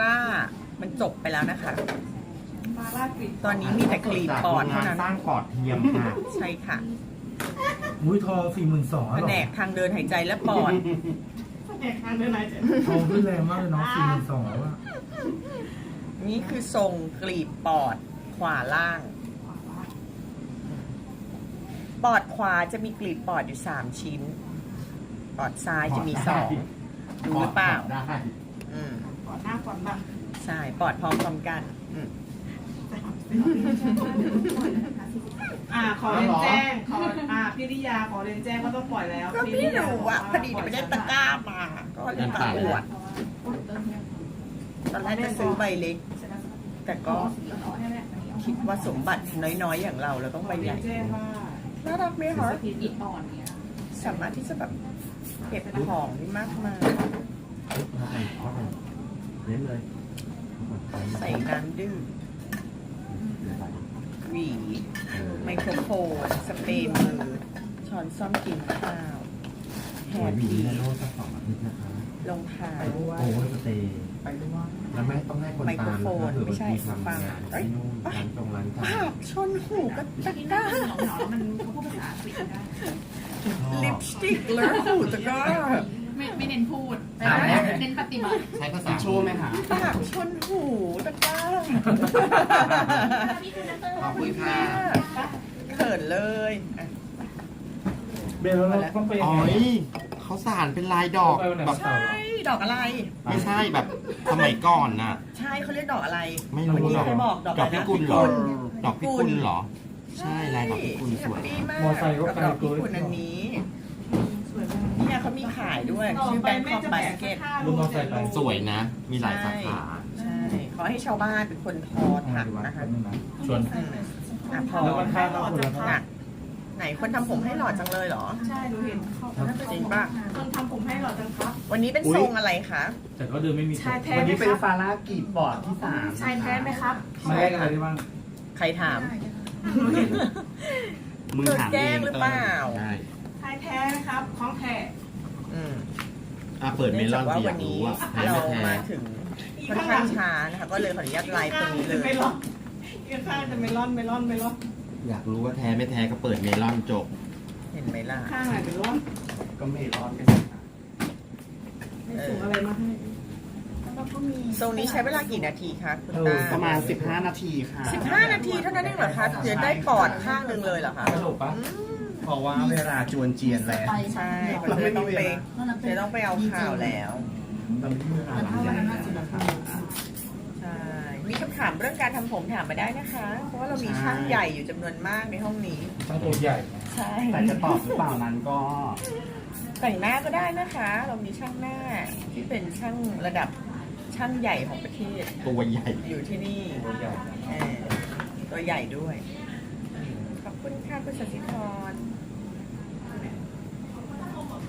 ร่ามันจบไปแล้วนะคะมาลาดกลิ่นตอนนี้มีแต่กลีบปอดเท่านั้นสร้างปอดเทียมค่ะใช่ค่ะมุ้ยทองสี่หมื่นสองแผนกทางเดินหายใจและปอดแผนกทางเดินไหนเจ๊ทองขึ้นแรงมากเลยเนาะสี่หมื่นสองแล้วอะนี่คือทรงกลีบปอดขวาล่าง ปอดขวาจะมีกลีบปอดอยู่สามชิ้น ปอดซ้ายจะมีสองดูหรือเปล่า ได้อืมก่ อนหน้าก่อนหลังใช่ปอดพร้อมๆกันอืมอ่าขอเรียนแจ้งขออ่าพี่ริยาขอเรียนแจ้งว่าต้องปล่อยแล้วก็ไม่รู้อะพอดีไม่ได้ตะกร้ามา ก็เลยมาอวดตอนแรกจะซื้อใบเล็ก แต่ก็คิดว่าสมบัติน้อยๆ อย่างเราเราต้องขใบอใหเรียญ่นแจ้งว่าน่ารักไหมคะอิดอ่อนเนี่ยสามารถที่จะแบบเก็บของได้มากมาย เข้าไปเข้าไปเน้นเลยใส่น้ำดื่มหวีไมโครโฟนสเปรย์มือช้อนซ่อมกินข้าวแฮหัวปหวีปี้ในโลกสักสองอาทิตย์นะคะรองเท้าโอ้ยสเตย์ไปด้วยแล้วแม่ต้องให้คนไมโครตามโฟนนะไม่ใช่ทำงานฟังที่นู่นร้านตรงร้านกาปากชนหูก็ตะที่กนั่ร้างหนาวๆมันเขาพูดภาษาอังกฤษได้ลิปสติกเลอะหูตะกร้า ไม่ไม่เน้นพูดอ่าเน้นปฏิบัติใช้ภาษาชูไหมคะปากชนหูตะกร้าขอบคุณค่ะเขินเลยอะเบลแล้วเราต้องไปอ๋อยเขาสารเป็นลายดอกแบบใช่ดอกอะไร ไม่ใช่แบบสมัยก่อนน่ะ ใช่เขาเรียกดอกอะไร ไม่รู้วันนี้หรอกเคยบอกดอกดอกพิกุลเหรอดอกพิกุลเหรอใช่ใช่ลายดอกพิกุลสวยดีมากมอไซค์ก็กับไกลดอกพิเกิน เนี่ยเขามีขายด้วยต่อชื่อไปแบงแม่คอกจะบาแบกสเก็ตผ้ารุ่นมอไซค์ไปสวยนะ มีหลายสาขาใช่ขอให้ชาวบ้านเป็นคนทอถักนะคะชวนอืมอะพอแล้วมันค่าเท่าคนละเท่าหนักไหนคนทำผมให้หล่อจังเลยเหรอ ใช่หนูเห็นเขาจริงป่ะคนทำผมให้หล่อจังครับ วันนี้เป็นอุ๊ยทรงอะไรคะ แต่ก็เดินไม่มีชายแท้วันไหมนี้คเป็นรับฟาร่ากีบบอร์ดที่สามชายแท้ไหมครับมาแลกอะไรได้บ้าง ใครถามมึงถามเธอแกล้เองหรือเปล่าใช่ชายแท้ไหมครับ ของแท้อืม อะเปิดเมเนื่องลจาอกนว่าสิอวัยานกนี้รู้อะแพ้เราไม่แพ้ มาถึงค่อนข้างช้านะคะก็เลยขออนุญาตไลฟ์ตรงนี้เลจะไม่ยร้อนอีกข้างจะไม่ร้อนไม่ร้อนไม่ร้อนอยากรู้ว่าแท้ไม่แท้ก็เปิดเมลอนจบ เห็นไหมล่ะ ข้างไหนเป็นร้อนก็เมลอนกันไม่ส่งอะไรมาให้แล้วก็มีโซนนี้ใช้เวลากี่นาทีคะคุณตาประมาณ 15 นาทีค่ะสิบห้านาทีเท่านั้นเองเหรอคะจะได้ปอดข้างหนึ่งเลยเหรอคะ สรุปปะ อืม เพราะว่าเวลาจวนเจียนแล้ว ใช่มันจะต้องไปจะต้องไปเอาข่าวแล้วเราไม่มีเวลาหลังจากนั้นนะคะใช่มีคำถามเรื่องการทำผมถามมาได้นะคะ เพราะว่าเรามีช่างใหญ่อยู่จำนวนมากในห้องนี้ทั้งตัวใหญ่ ใช่แต่จะตอบหรือเปล่านั้นก็ แต่งหน้าก็ได้นะคะ เรามีช่างหน้าที่เป็นช่างระดับช่างใหญ่ของประเทศ ตัวใหญ่อยู่ที่นี่ตัวใหญ่เออตัวใหญ่ด้วย ขอบคุณค่ะคุณสศิธร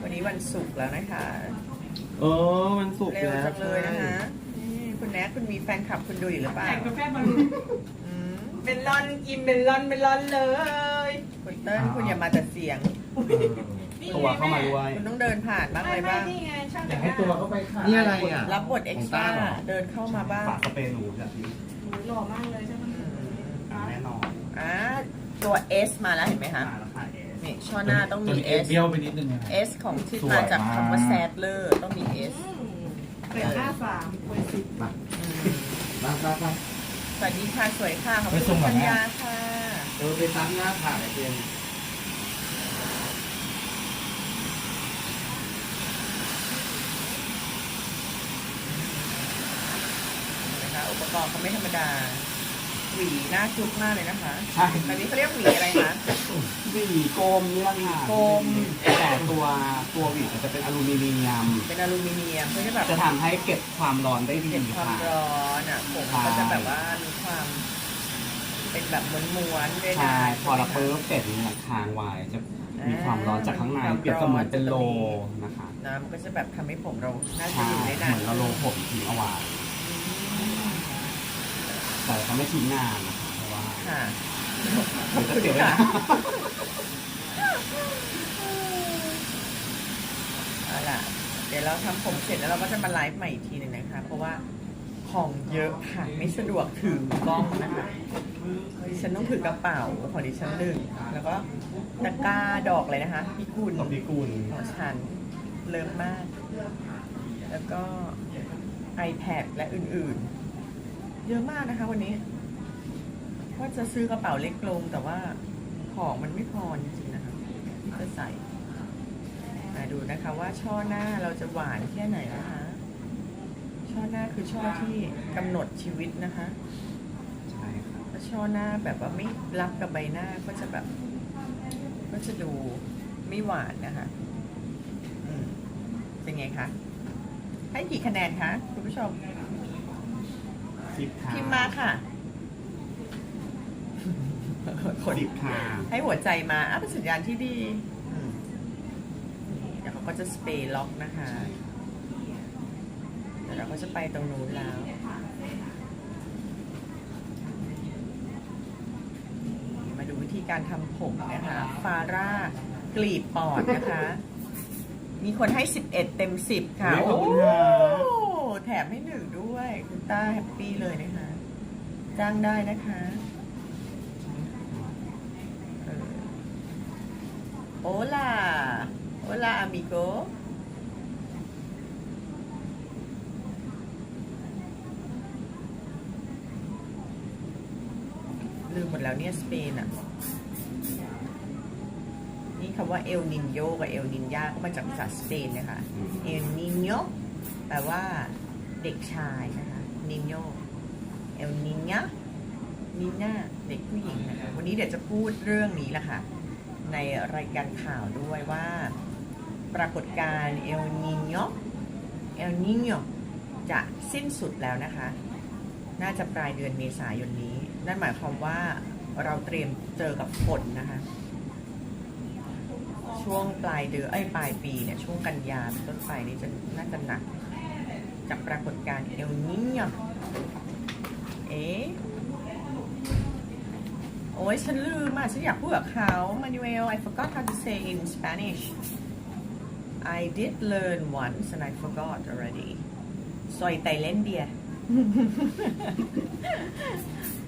วันนี้วันศุกร์แล้วนะคะเออมันสุกเร็วแล้วจังเลยนะคะนี่คุณแนทคุณมีแฟนคลับคุณดูอยู่หรือเปล่าแต่งกาแฟบอลลูนอืมเป็นร้อนกินเป็นร้อนเป็นร้อนเลย คุณเติ้ลคุณอย่ามาแต่เสียงตัวเข้ามาด้วย คุณต้องเดินผ่านบ้างไม่อะไรไม่บ้าง นี่ไงช่างอยากให้ตัวเขาไปขายนี่อะไรอะ รับบทเอ็กซ์ตร้าของต้าเหรอเดินเข้ามาบ้างฝากสเปรย์หนูแบบนี้หล่อมากเลยใช่ไหมแน่นอนอ่าตัว S มาแล้วเห็นไหมคะ มาแล้วค่ะเอส นี่ช่อหน้าต้องมี เอ S เบี้ยวไปนิดนึงนะ S ของที่สวยมาจากมากคำว่า sadler ต้องมี S แต่งหน้าสามเวสิบมาอืมมามามาสวัสดีค่ะสวยค่ะขอบคุณปัญญาค่ะเออไปซับหน้าผ่าไอเจนนะคะอุปกรณ์เขาไม่ธรรมดา หวีหน้าจุกมากเลยนะคะใช่อันนี้เขาเรียกหวีอะไรคะ หวีโกมนี่แหละค่ะโกม แต่ตัวตัวหวีมันจะเป็นอลูมิเนียม เป็นอลูมิเนียมเพื่อที่แบบจะทำให้เก็บความร้อนได้ดีเก็บความค่ะ ร้อนอะผมก็จะแบบว่ามีความ เป็นแบบม้วนๆด้วยนะใช่ พอเราเปิบเสร็จเนี่ยค้างไว้จะมีความร้อนจากข้างในเปรียบเสมือนเป็นโลนะคะน้ำก็จะแบบทำให้ผมเราน่าจะใช่อยู่ได้เหนานมือนเราโลผมทิ้งเอาไว้ แต่เขาไม่ทิ้งนานนะคะเพราะว่าค่ะ เดี๋ยวจะเสียเวลาเอาล่ะ เดี๋ยวเราทำผมเสร็จแล้วเราก็จะมาไลฟ์ใหม่อีกทีหนึ่งนะคะ เพราะว่าของเยอะค่ะไม่สะดวกถือกล้องนะคะดิฉันต้องถือกระเป๋าของดิฉันหนึ่งแล้วก็ตะกร้าดอกเลยนะคะพี่กุลของพี่กุลของฉันเลิฟมาก แล้วก็ iPad และอื่นๆ เยอะมากนะคะ วันนี้ว่าจะซื้อกระเป๋าเล็กลงแต่ว่าของมันไม่พอจริงๆนะคะที่จะใส่มาดูนะคะว่าช่อหน้าเราจะหวานแค่ไหนนะคะ ช่อหน้าคือช่อที่กำหนดชีวิตนะคะใช่ครับถ้าช่อหน้าแบบว่าไม่รับกับใบหน้าก็จะแบบ ก็จะดูไม่หวานนะคะอืมเป็นไงคะให้กี่คะแนนคะคุณผู้ชม สิบค่ะ พิมพ์มาค่ะคนสิบค่ะให้หัวใจมาอะเป็นสัญญาณที่ดีอืมนี่เดี๋ยวเขาก็จะสเปรย์ล็อกนะคะเดี๋ยวเราก็จะไปตรงนู้นแล้ว มาดูวิธีการทำผมนะคะ ฟาร่ากลีบปอดนะคะ มีคนให้ 11 เต็ม 10 ค่ะขอบโอ้คุณค่ะ แถมให้หนึ่งด้วย คุณต้าแฮปปี้เลยนะคะ จ้างได้นะคะเออโอลาโอลาอามิโกลืมหมดแล้วเนี่ย สเปนอะ นี่คำว่าเอลนินโยกับเอลนินยาก็มาจากภาษาสเปนนะคะอืมเอลนินโยแปลว่า เด็กชายนะคะนิโยเอลนินยานิน่าเด็กผู้หญิงนะคะวันนี้เดี๋ยวจะพูดเรื่องนี้แหละค่ะ ในรายการข่าวด้วยว่า ปรากฏการณ์เอลนิโยเอลนิโยจะสิ้นสุดแล้วนะคะ น่าจะปลายเดือนเมษายนนี้ นั่นหมายความว่าเราเตรียมเจอกับฝนนะคะ ช่วงปลายเดือนเอ้ปลายปีเนี่ยช่วงกันยาเป็นต้นไปนี่จะน่าจะหนัก จากปรากฏการณ์เอลนิโยเอ๊ะโอ้ยฉันลืมอะ ฉันอยากพูดกับเขา Manuel I forgot how to say in Spanish I did learn once and I forgot already soy Thailandia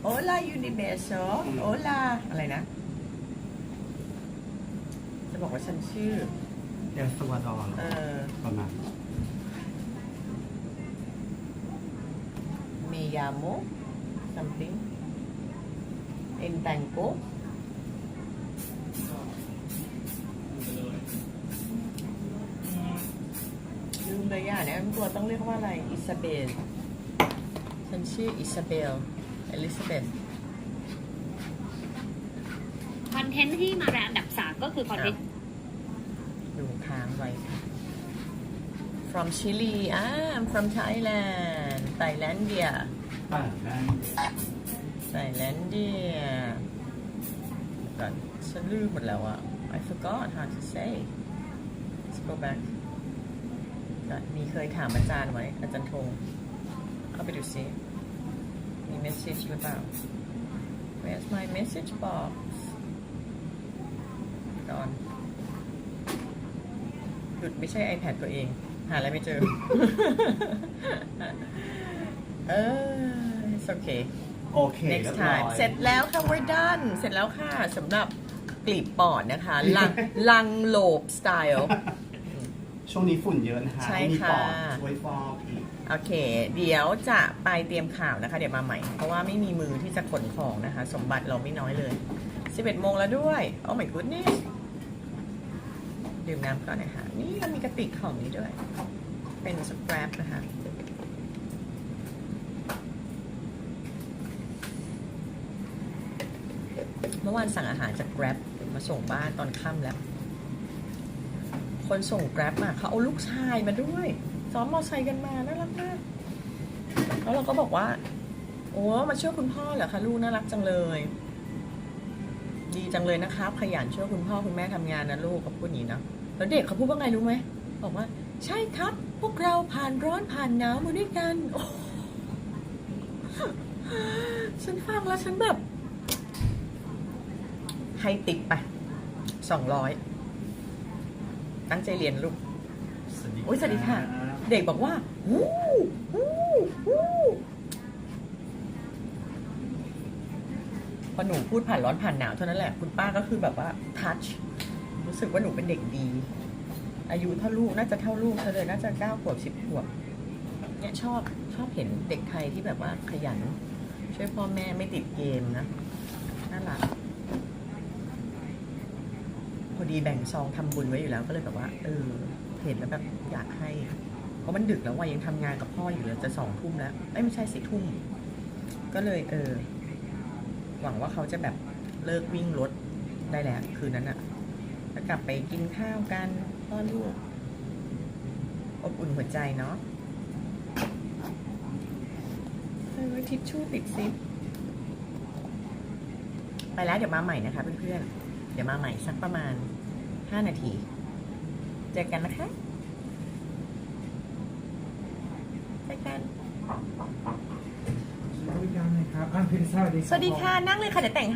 Hola Universo Hola อะไรนะ จะบอกว่าฉันชื่อเอลซัวดอร์เออประมาณ me llamo something en tango ลืมเลยอะเนี่ยตัวต้องเรียกว่าอะไร อิซาเบล ฉันชื่ออิซาเบลเอลิซาเบธ คอนเทนต์ที่มาแรงอันดับสามก็คือคอนเทนต์ดูค้างไว้ค่ะ from Chile อ่า I'm from Thailand Thailandia ป่าได้ Thailandia ก่อนฉันลืมหมดแล้วอะ I forgot how to say let's go back ก่อนมีเคยถามอาจารย์ไว้ อาจารย์ธงเข้าไปดูซิ มี message หรือเปล่า Where's my message box ก่อนหยุดไม่ใช่ iPad ตัวเอง หาอะไรไม่เจอ เออ it's okay โอเค next เรียบร้อย time เสร็จแล้วค่ะ we're done เสร็จแล้วค่ะสำหรับกลีบปอดนะคะ ลังลังโลบสไตล์ ช่วงนี้ฝุ่นเยอะนะคะใช่มีค่ะปอดช่วยฟอกอีก โอเค เดี๋ยวจะไปเตรียมข่าวนะคะ เดี๋ยวมาใหม่ เพราะว่าไม่มีมือที่จะขนของนะคะ สมบัติเราไม่น้อยเลย 11โมงแล้วด้วย โอ้ my goodness ดื่มน้ำก่อนนะคะ นี่เรามีกระติกของนี้ด้วย เป็นสแครปนะคะ เมื่อวานสั่งอาหารจาก Grab มาส่งบ้านตอนค่ำแล้ว คนส่ง Grab มาเขาเอาลูกชายมาด้วยซ้อมมอไซค์กันมาน่ารักมากแล้วเราก็บอกว่า โอ้มาช่วยคุณพ่อเหรอคะลูกน่ารักจังเลย ดีจังเลยนะครับขยันช่วยคุณพ่อคุณแม่ทำงานนะลูกเขาพูดอย่างนี้นะแล้วเด็กเขาพูดว่าไงรู้ไหมบอกว่า ใช่ครับ พวกเราผ่านร้อนผ่านหนาวมาด้วยกันฉันฟังแล้วฉันแบบ ให้ติ๊กไปสองร้อยตั้งใจเรียนลูกโอ้ยสวัสดีค่ะ เด็กบอกว่าวู้วู้วู้พอหนูพูดผ่านร้อนผ่านหนาวเท่านั้นแหละ คุณป้าก็คือแบบว่าทัชรู้สึกว่าหนูเป็นเด็กดี อายุเท่าลูกน่าจะเท่าลูกเธอเลยน่าจะเก้าขวบสิบขวบเนี่ยชอบชอบเห็นเด็กไทยที่แบบว่าขยัน ช่วยพ่อแม่ไม่ติดเกมนะน่ารัก ดีแบ่งซองทำบุญไว้อยู่แล้วก็เลยแบบว่าเออเห็นแล้วแบบอยากให้ เพราะมันดึกแล้วว่ายังทำงานกับพ่ออยู่เลยจะสองทุ่มแล้วเอ้ยไม่ใช่สี่ทุ่มก็เลยเออ หวังว่าเขาจะแบบเลิกวิ่งรถได้แล้วคืนนั้นอะแล้วกลับไปกินข้าวกันพ่อลูกอบอุ่นหัวใจเนาะเออทิชชู่ติดซิปไปแล้วเดี๋ยวมาใหม่นะคะเพื่อนๆเดี๋ยวมาใหม่สักประมาณ 5 นาที เจอกันนะคะเจอกันบริการหน่อยครับอะพี่ลิซ่าสวัสดีรับสวัสดีค่ะ นั่งเลยค่ะเดี๋ยวแต่งให้